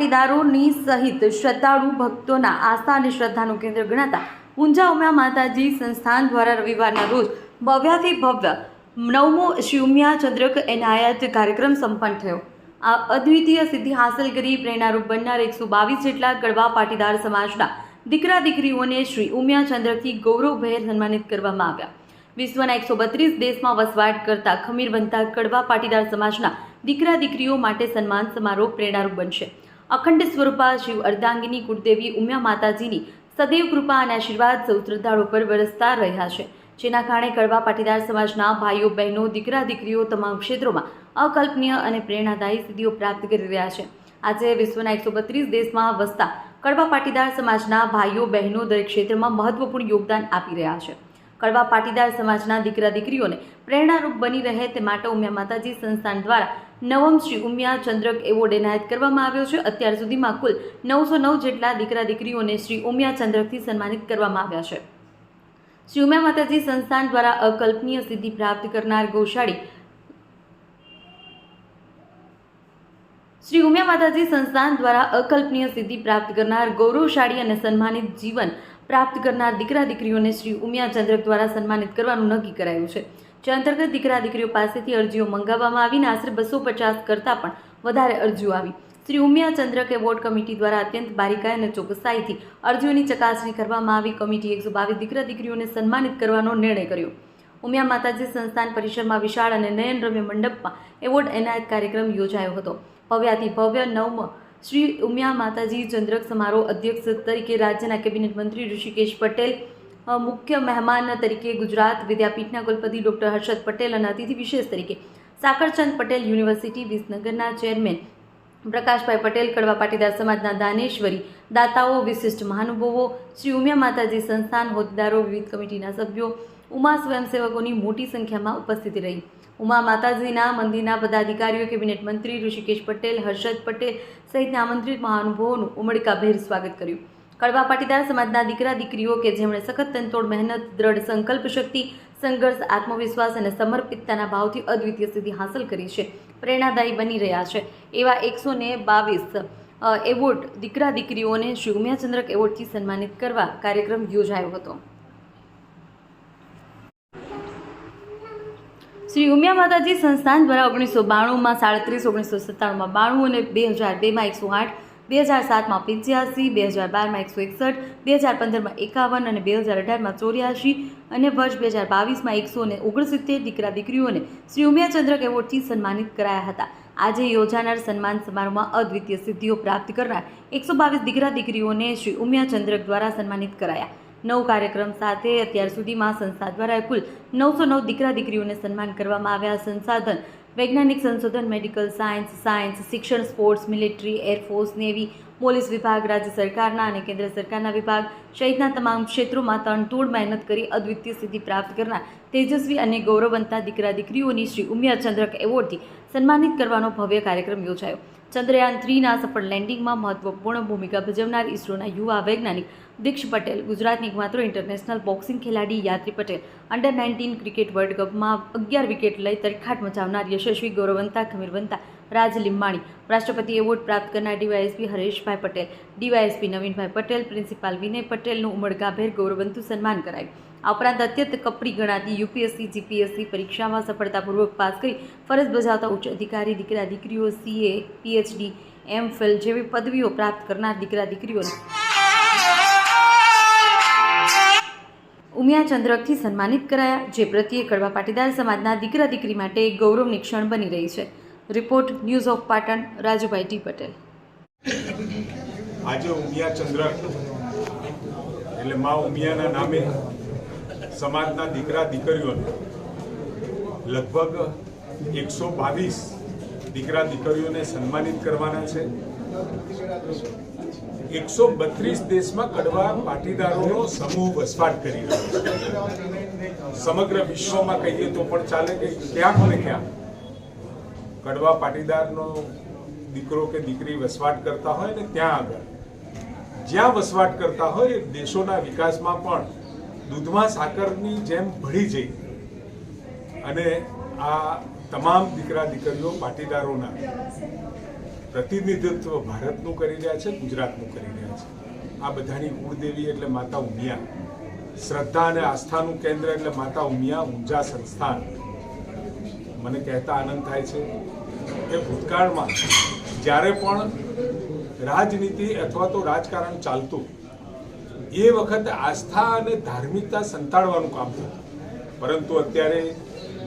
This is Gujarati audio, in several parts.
પાટીદારોની સહિત શ્રદ્ધાળુ ભક્તોના આસ્થા અને શ્રદ્ધાનું કેન્દ્ર ગણાતા ઊંઝા ઉમિયા માતાજી સંસ્થાન દ્વારા રવિવારના રોજ ભવ્યાથી ભવ્ય નવમો શિવમિયા ચંદ્રક એનાયત કાર્યક્રમ સંપન્ન થયો. આ અદ્વિતીય સિદ્ધિ હાંસલ કરી પ્રેરણારૂપ બનનાર એકસો બાવીસ જેટલા કડવા પાટીદાર સમાજના દીકરા દીકરીઓને શ્રી ઉમિયા ચંદ્રકથી ગૌરવભેર સન્માનિત કરવામાં આવ્યા. વિશ્વના એકસો બત્રીસ દેશમાં વસવાટ કરતા ખમીર બનતા કડવા પાટીદાર સમાજના દીકરા દીકરીઓ માટે સન્માન સમારોહ પ્રેરણારૂપ બનશે. અખંડ સ્વરૂપા શિવ અર્ધાંગિની કુળદેવી ઉમિયા માતાજીની સદૈવ કૃપા અને આશીર્વાદ સૌ શ્રદ્ધાળુ પર વરસતા રહ્યા છે. જેના કારણે કડવા પાટીદાર સમાજના ભાઈઓ, બહેનો, દીકરા, દીકરીઓ તમામ ક્ષેત્રોમાં અકલ્પનીય અને પ્રેરણાદાયી સિદ્ધિઓ પ્રાપ્ત કરી રહ્યા છે. આજે વિશ્વના એકસો બત્રીસ દેશમાં વસતા કડવા પાટીદાર સમાજના ભાઈઓ, બહેનો દરેક ક્ષેત્રમાં મહત્વપૂર્ણ યોગદાન આપી રહ્યા છે. કડવા પાટીદાર સમાજના દીકરા દીકરીઓને પ્રેરણારૂપ બની રહે તે માટે ઉમિયા માતાજી સંસ્થાન દ્વારા નવમ શ્રી ઉમિયા ચંદ્રક એવોર્ડ એનાયત કરવામાં આવ્યો છે. અત્યાર સુધીમાં કુલ નવસો નવ જેટલા દીકરા દીકરીઓને શ્રી ઉમિયા ચંદ્રકથી સન્માનિત કરવામાં આવ્યા છે. શ્રી ઉમિયા માતાજી સંસ્થાન દ્વારા અકલ્પનીય સિદ્ધિ પ્રાપ્ત કરનાર ગૌશાળી શ્રી ઉમિયા માતાજી સંસ્થાન દ્વારા અકલ્પનીય સિદ્ધિ પ્રાપ્ત કરનાર ગૌરવશાળી અને સન્માનિત જીવન પ્રાપ્ત કરનાર દીકરા દીકરીઓને શ્રી ઉમિયા ચંદ્રક દ્વારા સન્માનિત કરવાનું નક્કી કરાયું છે. જે અંતર્ગત દીકરા દીકરીઓ પાસેથી અરજીઓ મંગાવવામાં આવીને આશરે બસો પચાસ કરતાં પણ વધારે અરજીઓ આવી. શ્રી ઉમિયા ચંદ્રક એવોર્ડ કમિટી દ્વારા અત્યંત બારીકાઈ અને ચોકસાઈથી અરજીઓની ચકાસણી કરવામાં આવી. કમિટી એકસો બાવીસ દીકરા દીકરીઓને સન્માનિત કરવાનો નિર્ણય કર્યો. ઉમિયા માતાજી સંસ્થાન પરિસરમાં વિશાળ અને નયનરમ્ય મંડપમાં એવોર્ડ એનાયત કાર્યક્રમ યોજાયો હતો. ભવ્યાથી ભવ્ય નવમ શ્રી ઉમિયા માતાજી ચંદ્રક સમારોહ અધ્યક્ષ તરીકે રાજ્યના કેબિનેટ મંત્રી ઋષિકેશ પટેલ મુખ્ય મહેમાન તરીકે ગુજરાત વિદ્યાપીઠના કુલપતિ ડૉક્ટર હર્ષદ પટેલ અને અતિથિ વિશેષ તરીકે સાકરચંદ પટેલ યુનિવર્સિટી વિસનગરના ચેરમેન, પ્રકાશભાઈ પટેલ, કડવા પાટીદાર સમાજના દાનેશ્વરી, દાતાઓ, વિશિષ્ટ મહાનુભવો, શ્રી ઉમિયા માતાજી સંસ્થાન હોદ્દેદારો, વિવિધ કમિટીના સભ્યો ઉમા સ્વયંસેવકોની મોટી સંખ્યામાં ઉપસ્થિત રહી. ઉમા માતાજીના, મંદિરના પદાધિકારીઓ, કેબિનેટ મંત્રી ઋષિકેશ પટેલ, હર્ષદ પટેલ સહિતના આમંત્રિત મહાનુભાવોનું ઉમળકાભેર સ્વાગત કર્યું. કડવા પાટીદાર સમાજના દીકરા, દીકરીઓ કે જેમણે સખત તનતોડ, મહેનત, દ્રઢ સંકલ્પ શક્તિ, સંઘર્ષ, આત્મવિશ્વાસ અને સમર્પિતતાના ભાવથી અદ્વિતીય સ્થિતિ હાંસલ કરી છે. પ્રેરણાદાયી બની રહ્યા છે. એવા એકસો ને બાવીસ એવોર્ડ દીકરા દીકરીઓને સુગમ્યા ચંદ્રક એવોર્ડથી સન્માનિત કરવા કાર્યક્રમ યોજાયો હતો. શ્રી ઉમિયા માતાજી સંસ્થાન દ્વારા ઓગણીસો બાણુંમાં સાડત્રીસ, ઓગણીસો સત્તાણુંમાં બાણું અને બે હજાર બેમાં એકસો આઠ, બે હજાર સાતમાં પંચ્યાસી, બે હજાર બારમાં એકસો એકસઠ, બે હજાર પંદરમાં એકાવન અને બે હજાર અઢારમાં ચોર્યાસી અને વર્ષ બે હજાર બાવીસમાં એકસો ને ઓગણસિત્તેર દીકરા દીકરીઓને શ્રી ઉમિયા ચંદ્રક એવોર્ડથી સન્માનિત કરાયા હતા. આજે યોજાનાર સન્માન સમારોહમાં અદ્વિતીય સિદ્ધિઓ પ્રાપ્ત કરનાર એકસો બાવીસ દીકરા દીકરીઓને શ્રી ઉમિયા ચંદ્રક દ્વારા સન્માનિત કરાયા. નવ કાર્યક્રમ સાથે અત્યાર સુધીમાં સંસ્થા દ્વારા કુલ નવસો નવ દીકરા દીકરીઓને સન્માન કરવામાં આવ્યા. સંસાધન, વૈજ્ઞાનિક સંશોધન, મેડિકલ સાયન્સ સાયન્સ, શિક્ષણ, sports, military, air force, navy police વિભાગ, રાજ્ય સરકારના અને કેન્દ્ર સરકારના વિભાગ સહિતના તમામ ક્ષેત્રોમાં તણતોડ મહેનત કરી અદ્વિતીય સ્થિતિ પ્રાપ્ત કરનાર તેજસ્વી અને ગૌરવવંતા દીકરા દીકરીઓની શ્રી ઉમિયા ચંદ્રક એવોર્ડથી સન્માનિત કરવાનો ભવ્ય કાર્યક્રમ યોજાયો. ચંદ્રયાન થ્રીના સફળ લેન્ડિંગમાં મહત્વપૂર્ણ ભૂમિકા ભજવનાર ઇસરોના યુવા વૈજ્ઞાનિક દીક્ષ પટેલ, ગુજરાતની એકમાત્ર ઇન્ટરનેશનલ બોક્સિંગ ખેલાડી Yatri Patel under nineteen cricket world કપમાં અગિયાર વિકેટ લઈ તરખાટ મચાવનાર યશસ્વી ગૌરવંતા ખમીરવંતા રાજ લીંબાણી. રાષ્ટ્રપતિ એવોર્ડ પ્રાપ્ત કરનાર DYSP Hareshbhai Patel. DYSP Navinbhai Patel, principal Vinay પટેલનું ઉમળકાભેર ગૌરવંતુ સન્માન કરાયું. આ ઉપરાંત અત્યંત કપડી ગણાતી યુપીએસસી, જીપીએસસી પરીક્ષામાં સફળતાપૂર્વક પાસ કરી ફરજ બજાવતા ઉચ્ચ અધિકારી, દીકરા, દીકરીઓ સીએ પીએચડી એમ ફિલ જેવી પદવીઓ પ્રાપ્ત કરનાર દીકરા, દીકરીઓને ઉમિયાચંદ્રકથી સન્માનિત કરાયા, જે પ્રત્યે કડવા પાટીદાર સમાજના દીકરા, દીકરી માટે એક ગૌરવની ક્ષણ બની રહી છે. Report news of Patan, Rajubhai T Patel. આજે ઉમિયા ચંદ્ર, એટલે મા ઉમિયાના નામે સમાજના દીકરા દીકરીઓને લગભગ એકસો બાવીસ દીકરા દીકરીઓને સન્માનિત કરવાના છે. એકસો બત્રીસ દેશમાં કડવા પાટીદારોનો સમૂહ વસવાટ કરી રહ્યો છે. સમગ્ર વિશ્વમાં કહીએ તો પણ ચાલે કે ક્યાંક ને ક્યાંક કડવા પાટીદારનો દીકરો કે દીકરી વસવાટ કરતા હોય ને ત્યાં આગળ. જ્યાં વસવાટ કરતા હોય, દેશોના વિકાસમાં પણ દૂધમાં સાકરની જેમ ભળી જઈ. અને આ તમામ દીકરા, દીકરીઓ પાટીદારોના પ્રતિનિધિત્વ ભારતનું કરી રહ્યા છે, ગુજરાતનું કરી રહ્યા છે. આ બધાની કુળદેવી એટલે માતા ઉમિયા. શ્રદ્ધા અને આસ્થાનું કેન્દ્ર એટલે માતા ઉમિયા ઊંઝા સંસ્થાન. મને કહેતા આનંદ થાય છે કે ભૂતકાળમાં જ્યારે પણ રાજનીતિ અથવા તો રાજકારણ ચાલતું, એ વખતે આસ્થા અને ધાર્મિકતા સંતાડવાનું કામ થતું. પરંતુ અત્યારે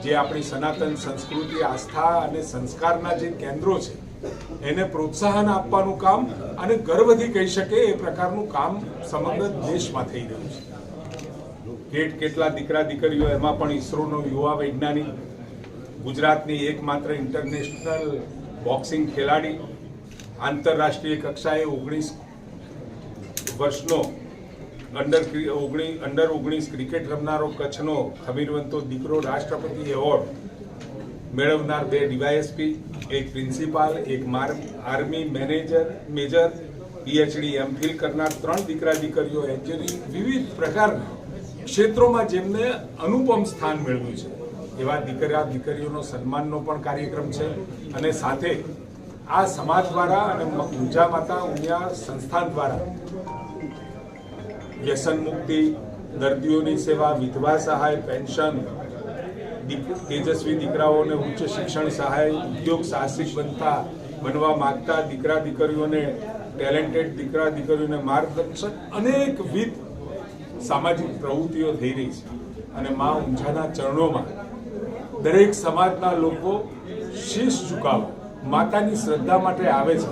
જે આપણી સનાતન સંસ્કૃતિ, આસ્થા અને સંસ્કારના જે કેન્દ્રો છે, એને પ્રોત્સાહન આપવાનું કામ અને ગર્વથી કહી શકે એ પ્રકારનું કામ સમગ્ર દેશમાં થઈ રહ્યું છે. કેટ કેટલા દીકરા દીકરીઓ એમાં પણ ઈસરોનો યુવા વૈજ્ઞાનિક ગુજરાતની એકમાત્ર ઇન્ટરનેશનલ બોક્સિંગ ખેલાડી, આંતરરાષ્ટ્રીય કક્ષાએ ઓગણીસ વર્ષનો અંડર ઓગણીસ અંડર ઓગણીસ ક્રિકેટ રમનારો કચ્છનો ખમીરવંતો દીકરો રાષ્ટ્રપતિ એવોર્ડ મેળવનાર બે ડીવાયએસપી, એક પ્રિન્સિપાલ, એક army manager, major, PhD MPhil કરનાર ત્રણ દીકરા દીકરીઓ એન્જિનિયરિંગ વિવિધ પ્રકારના ક્ષેત્રોમાં જેમને અનુપમ સ્થાન મેળવ્યું છે. એવા દીકરા, દીકરીઓનો સન્માનનો પણ કાર્યક્રમ છે. અને સાથે આ સમાજ દ્વારા અને ઊંઝા માતા ઉમિયા સંસ્થાન દ્વારા વ્યસન મુક્તિ, દર્દીઓની સેવા, વિધવા સહાય, પેન્શન તેજસ્વી દીકરાઓને ઉચ્ચ શિક્ષણ સહાય, ઉદ્યોગ સાહસિક બનતા, બનવા માગતા દીકરા, દીકરીઓને ટેલેન્ટેડ દીકરા, દીકરીઓને માર્ગદર્શન અનેકવિધ સામાજિક પ્રવૃત્તિઓ થઈ રહી છે. અને મા ઊંઝાના ચરણોમાં દરેક સમાજના લોકો શીશ ઝુકાવ. માતાની શ્રદ્ધા માટે આવે છે.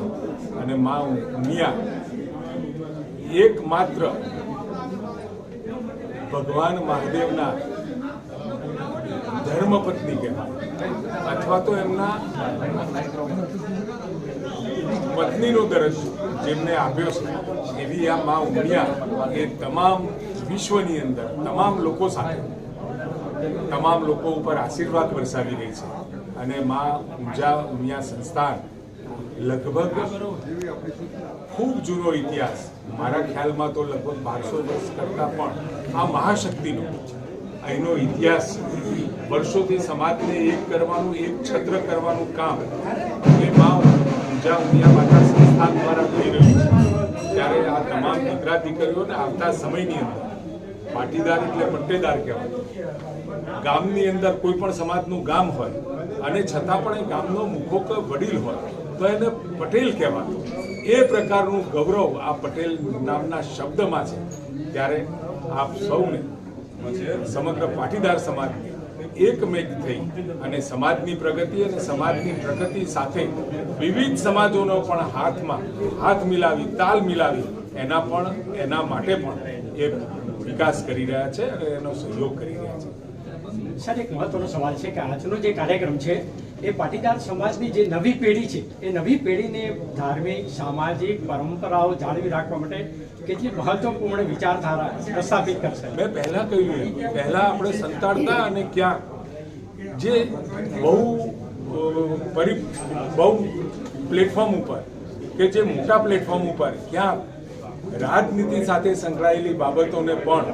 અને મા ઉમિયા એકમાત્ર ભગવાન મહાદેવના ધર્મપત્ની કહેવાય. અથવા તો એમના પત્નીનો દરજ્જો જેમને આપ્યો છે. એવી આ મા ઉમિયા એ તમામ વિશ્વની અંદર, તમામ લોકો સાથે તમામ લોકો ઉપર આશીર્વાદ વરસાવી રહી છે. અને મા ઊંઝા ઉમિયા સંસ્થાન લગભગ ખૂબ જૂનો ઇતિહાસ, મારા ખ્યાલમાં તો લગભગ બારસો વર્ષ કરતાં પણ આ મહાશક્તિનો અહીંનો ઇતિહાસ વર્ષોથી સમાજને એક કરવાનું, એક છત્ર કરવાનું કામ એ મા ઊંઝા ઉમિયા માતા સંસ્થાન દ્વારા થઈ રહ્યું છે. ત્યારે આ તમામ દીકરા દીકરીઓને આવતા સમયની અંદર પાટીદાર એટલે પટ્ટેદાર કહેવાય. ગામની અંદર કોઈ પણ સમાજનું ગામ હોય અને છતાં પણ એ ગામનો મુખોક વડીલ હોય, તો એને પટેલ કહેવાતો. એ પ્રકારનું ગૌરવ આ પટેલ નામના શબ્દમાં છે. ત્યારે આપ સૌને સમગ્ર પાટીદાર સમાજને એકમેક થઈ અને સમાજની પ્રગતિ અને સમાજની પ્રગતિ સાથે વિવિધ સમાજોનો પણ હાથમાં હાથ મિલાવી, તાલ મિલાવી, એના પણ, એના માટે પણ એ વિકાસ કરી રહ્યા છે અને એનો સહયોગ કરી રહ્યા છે. સર એક મહત્વનો સવાલ છે કે આજનો જે કાર્યક્રમ છે એ પાટીદાર સમાજની જે નવી પેઢી છે એ નવી પેઢીને ધાર્મિક સામાજિક પરંપરાઓ જાળવી રાખવા માટે કેટલી મહત્વપૂર્ણ વિચારધારા પ્રસ્થાપિત કરશે? મેં પહેલા કહ્યું પહેલા આપણે સંતાડતા અને ક્યાં? જે બહુ પરિ બહુ પ્લેટફોર્મ ઉપર કે જે મોટા પ્લેટફોર્મ ઉપર ક્યાં રાજનીતિ સાથે સંકળાયેલી બાબતોને પણ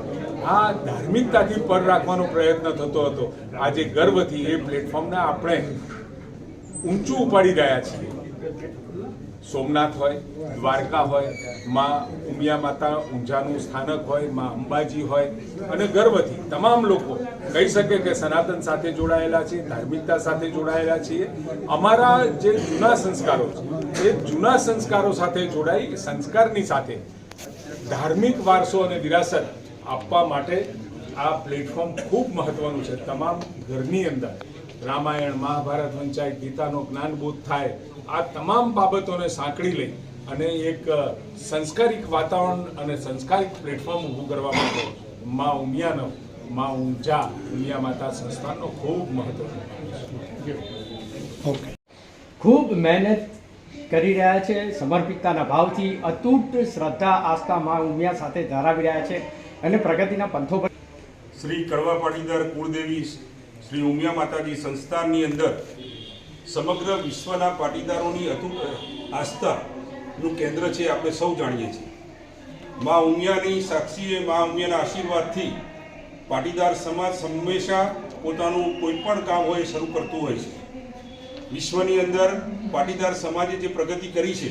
આ ધાર્મિકતાથી પર રાખવાનો પ્રયત્ન થતો હતો. આજે ગર્વથી એ પ્લેટફોર્મને આપણે ઊંચું ઉપાડી રહ્યા છીએ. સોમનાથ હોય, દ્વારકા હોય, માં ઉમિયા માતા ઊંઝાનું સ્થાનક હોય, માં અંબાજી હોય અને ગર્વથી તમામ લોકો કહી શકે કે સનાતન સાથે જોડાયેલા છે ધાર્મિકતા સાથે જોડાયેલા છીએ. અમારા જે જૂના સંસ્કારો છે, એ જૂના સંસ્કારો સાથે જોડાઈ, સંસ્કારની સાથે ધાર્મિક વારસો અને વિરાસત આપવા માટે આ પ્લેટફોર્મ ખૂબ મહત્વનું છે. તમામ ઘરની અંદર રામાયણ મહાભારત વંચાય ગીતાનો જ્ઞાનબોધ થાય આ તમામ બાબતોને સાંકળી લઈ અને એક સંસ્કારિક વાતાવરણ અને સંસ્કારિક પ્લેટફોર્મ ઊભું કરવા માટે મા ઉમિયાનો મા ઊંઝા ઉમિયા માતા સંસ્થાનનો ખૂબ મહત્વ ખૂબ મહેનત કરી રહ્યા છે. સમર્પિતતાના ભાવથી અતૂટ શ્રદ્ધા આસ્થામાં ઉમિયા સાથે ધરાવી રહ્યા છે અને પ્રગતિના પંથો પર શ્રી કડવા પાટીદાર કુળદેવી શ્રી ઉમિયા માતાજી સંસ્થાનની અંદર સમગ્ર વિશ્વના પાટીદારોની અતૂટ આસ્થાનું કેન્દ્ર છે આપણે સૌ જાણીએ છીએ. મા ઉમિયાની સાક્ષીએ મા ઉમિયાના આશીર્વાદથી પાટીદાર સમાજ હંમેશા પોતાનું કોઈ પણ કામ હોય શરૂ કરતું હોય છે. વિશ્વની અંદર પાટીદાર સમાજે જે પ્રગતિ કરી છે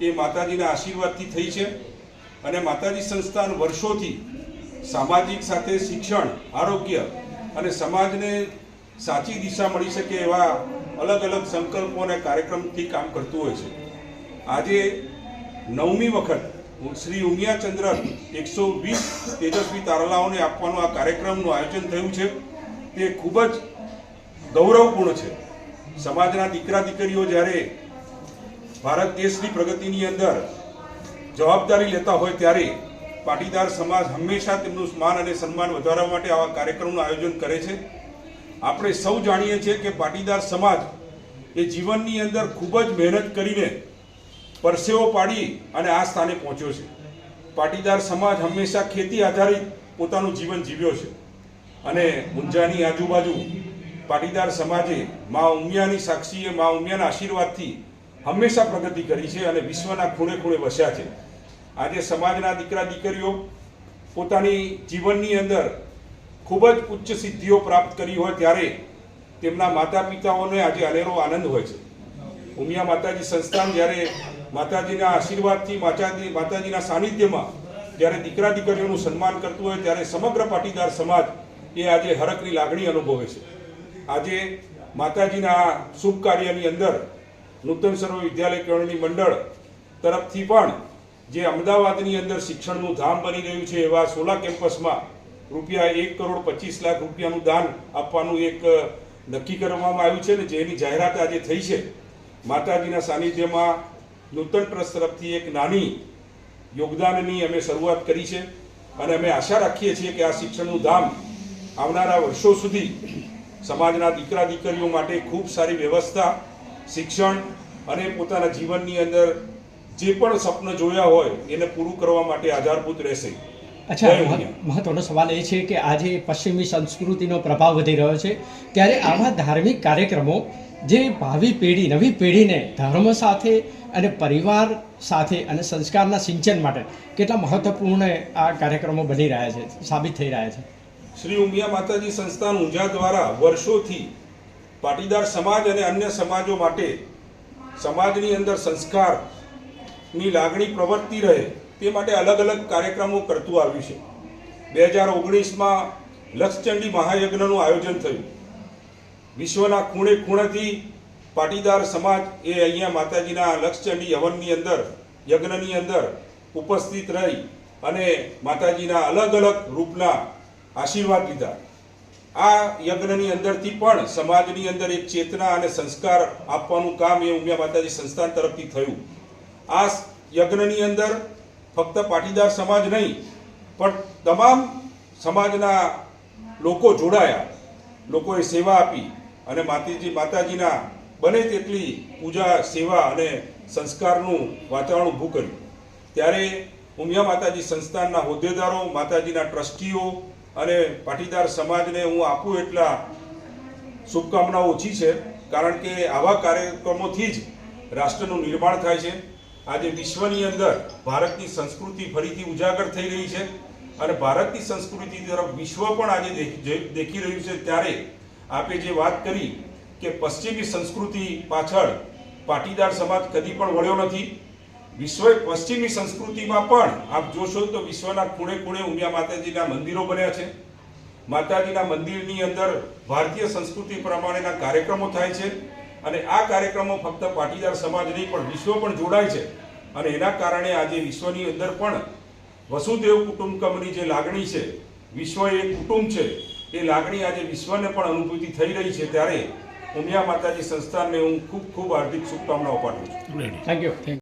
એ માતાજીના આશીર્વાદથી થઈ છે અને માતાજી સંસ્થાન વર્ષોથી સામાજિક સાથે શિક્ષણ, આરોગ્ય અને સમાજને સાચી દિશા મળી શકે એવા અલગ અલગ સંકલ્પો અને કાર્યક્રમથી કામ કરતું હોય છે. આજે નવમી વખત શ્રી ઉમિયા ચંદ્રન એકસો વીસ તેજસ્વી તારલાઓને આપવાનું આ કાર્યક્રમનું આયોજન થયું છે. તે ખૂબ જ ગૌરવપૂર્ણ છે. સમાજના દીકરા દીકરીઓ જ્યારે ભારત દેશની પ્રગતિની અંદર જવાબદારી લેતા હોય ત્યારે પાટીદાર સમાજ હંમેશા તેમનું માન અને સન્માન વધારવા માટે આવા કાર્યક્રમનું આયોજન કરે છે. આપણે સૌ જાણીએ છીએ કે પાટીદાર સમાજ એ જીવનની અંદર ખૂબ જ મહેનત કરીને પરસેવો પાડી અને આ સ્થાને પહોંચ્યો છે. પાટીદાર સમાજ હંમેશા ખેતી આધારિત પોતાનું જીવન જીવ્યો છે અને ઊંઝાની આજુબાજુ પાટીદાર સમાજે મા ઉમિયાની સાક્ષીએ મા ઉમિયાના આશીર્વાદથી હંમેશા પ્રગતિ કરી છે અને વિશ્વના ખૂણે ખૂણે વસ્યા છે. આજે સમાજના દીકરા દીકરીઓ પોતાની જીવનની અંદર ખૂબ જ ઉચ્ચ સિદ્ધિઓ પ્રાપ્ત કરી હોય ત્યારે તેમના માતા પિતાઓને આજે અનેરો આનંદ હોય છે. ઉમિયા માતાજી સંસ્થાન જ્યારે માતાજીના આશીર્વાદથી માતાજી, માતાજીના સાનિધ્યમાં જ્યારે દીકરા દીકરીઓનું સન્માન કરતું હોય ત્યારે સમગ્ર પાટીદાર સમાજ એ આજે હરકની લાગણી અનુભવે છે. આજે માતાજીના શુભ કાર્યની અંદર નૂતન સર્વ વિદ્યાલય કેળવણી મંડળ તરફથી પણ જે અમદાવાદની અંદર શિક્ષણનું ધામ બની રહ્યું છે એવા સોલા કેમ્પસમાં રૂપિયા એક કરોડ પચીસ લાખ રૂપિયાનું દાન આપવાનું એક નક્કી કરવામાં આવ્યું છે ને જેની જાહેરાત આજે થઈ છે. માતાજીના સાનિધ્યમાં નૂતન ટ્રસ્ટ તરફથી એક નાની યોગદાનની અમે શરૂઆત કરી છે અને અમે આશા રાખીએ છીએ કે આ શિક્ષણનું ધામ આવનારા વર્ષો સુધી સમાજના દીકરા દીકરીઓ માટે ખૂબ સારી વ્યવસ્થા શિક્ષણ અને પોતાના જીવનની અંદર જે પણ સ્વપ્ન જોયા હોય એને પૂરું કરવા માટે આધારભૂત રહેશે. અચ્છા. મહત્વનો સવાલ એ છે કે આજે પશ્ચિમી સંસ્કૃતિનો પ્રભાવ વધી રહ્યો છે. ત્યારે આવા ધાર્મિક કાર્યક્રમો જે ભાવિ પેઢી નવી પેઢીને ધર્મ સાથે અને પરિવાર સાથે અને સંસ્કારના સિંચન માટે કેટલા મહત્વપૂર્ણ આ કાર્યક્રમો બની રહ્યા છે સાબિત થઈ રહ્યા છે? શ્રી ઉમિયા માતાજી સંસ્થાન ઊંઝા દ્વારા વર્ષોથી પાટીદાર સમાજ અને અન્ય સમાજો માટે સમાજની અંદર સંસ્કારની લાગણી પ્રવર્તી રહે તે માટે અલગ અલગ કાર્યક્રમો કરતું આવ્યું છે. બે હજાર ઓગણીસમાં લક્ષચંડી મહાયજ્ઞનું આયોજન થયું. વિશ્વના ખૂણે ખૂણેથી પાટીદાર સમાજ એ અહીંયા માતાજીના લક્ષચંડી હવનની અંદર, યજ્ઞની અંદર ઉપસ્થિત રહી અને માતાજીના અલગ અલગ રૂપના આશીર્વાદ લીધા. આ યજ્ઞની અંદરથી પણ સમાજની અંદર એક ચેતના અને સંસ્કાર આપવાનું કામ એ ઉમિયા માતાજી સંસ્થાન તરફથી થયું. આ યજ્ઞની અંદર ફક્ત પાટીદાર સમાજ નહીં, પણ તમામ સમાજના લોકો જોડાયા. લોકોએ સેવા આપી અને માતાજી માતાજીના બને તેટલી પૂજા, સેવા અને સંસ્કારનું વાતાવરણ ઊભું કર્યું. ત્યારે ઉમિયા માતાજી સંસ્થાનના હોદ્દેદારો, માતાજીના ટ્રસ્ટીઓ અને પાટીદાર સમાજને હું આપું એટલા શુભકામનાઓ ઓછી છે, કારણ કે આવા કાર્યક્રમોથી જ રાષ્ટ્રનું નિર્માણ થાય છે. આજે વિશ્વની અંદર ભારતની સંસ્કૃતિ ફરીથી ઉજાગર થઈ રહી છે અને ભારતની સંસ્કૃતિ તરફ વિશ્વ પણ આજે દેખી રહ્યું છે. ત્યારે આપે જે વાત કરી કે પશ્ચિમી સંસ્કૃતિ પાછળ પાટીદાર સમાજ કદી પણ વળ્યો નથી. વિશ્વ પશ્ચિમી સંસ્કૃતિમાં પણ આપ જોશો તો વિશ્વના ખૂણે ખૂણે ઉમિયા માતાજીના મંદિરો બન્યા છે. માતાજીના મંદિરની અંદર ભારતીય સંસ્કૃતિ પ્રમાણેના કાર્યક્રમો થાય છે અને આ કાર્યક્રમો ફક્ત પાટીદાર સમાજ નહીં પણ વિશ્વ પણ જોડાય છે. અને એના કારણે આજે વિશ્વની અંદર પણ વસુદેવ કુટુંબકમની જે લાગણી છે વિશ્વ એ કુટુંબ છે એ લાગણી આજે વિશ્વને પણ અનુભૂતિ થઈ રહી છે. ત્યારે ઉમિયા માતાજી સંસ્થાનને હું ખૂબ ખૂબ હાર્દિક શુભકામનાઓ પાઠવું છું. Thank you thank